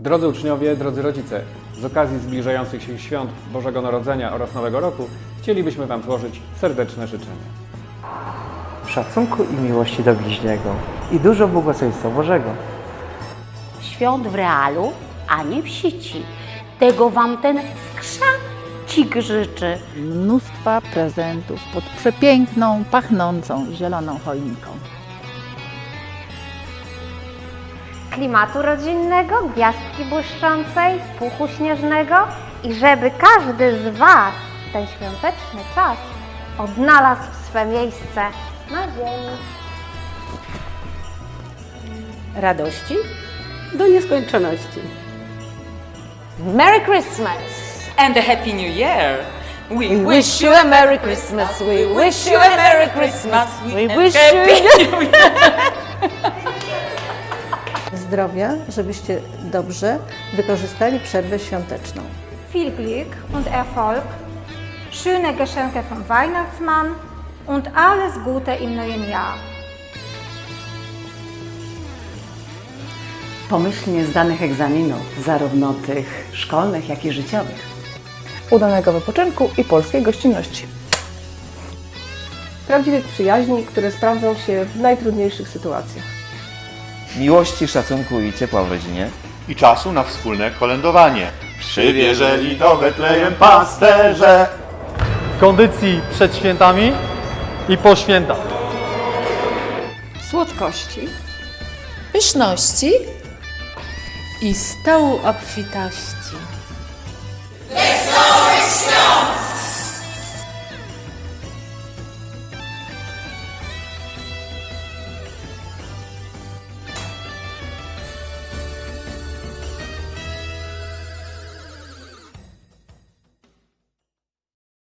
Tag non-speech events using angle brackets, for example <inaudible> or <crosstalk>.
Drodzy uczniowie, drodzy rodzice, z okazji zbliżających się świąt Bożego Narodzenia oraz Nowego Roku chcielibyśmy Wam złożyć serdeczne życzenia. szacunku i miłości do bliźniego i dużo błogosławieństwa Bożego. Świąt w realu, a nie w sieci. Tego Wam ten skrzacik życzy. mnóstwa prezentów pod przepiękną, pachnącą zieloną choinką. Klimatu rodzinnego, gwiazdki błyszczącej, puchu śnieżnego i żeby każdy z Was ten świąteczny czas odnalazł swe miejsce na ziemi. Radości do nieskończoności. Merry Christmas and a Happy New Year. We, We wish you a Merry Christmas. We wish you a Merry Christmas. We and wish Happy you New <laughs> Year. Zdrowia, żebyście dobrze wykorzystali przerwę świąteczną. Viel Glück und Erfolg, schöne Geschenke vom Weihnachtsmann und alles Gute im neuen Jahr. pomyślnie zdanych egzaminów, zarówno tych szkolnych, jak i życiowych. udanego wypoczynku i polskiej gościnności. Prawdziwych przyjaźni, które sprawdzą się w najtrudniejszych sytuacjach. Miłości, szacunku i ciepła w rodzinie. i czasu na wspólne kolędowanie. Przybierzeli do Betlejem pasterze. Kondycji przed świętami i po świętach. Słodkości, pyszności i stołu obfitości. Wesołych świąt!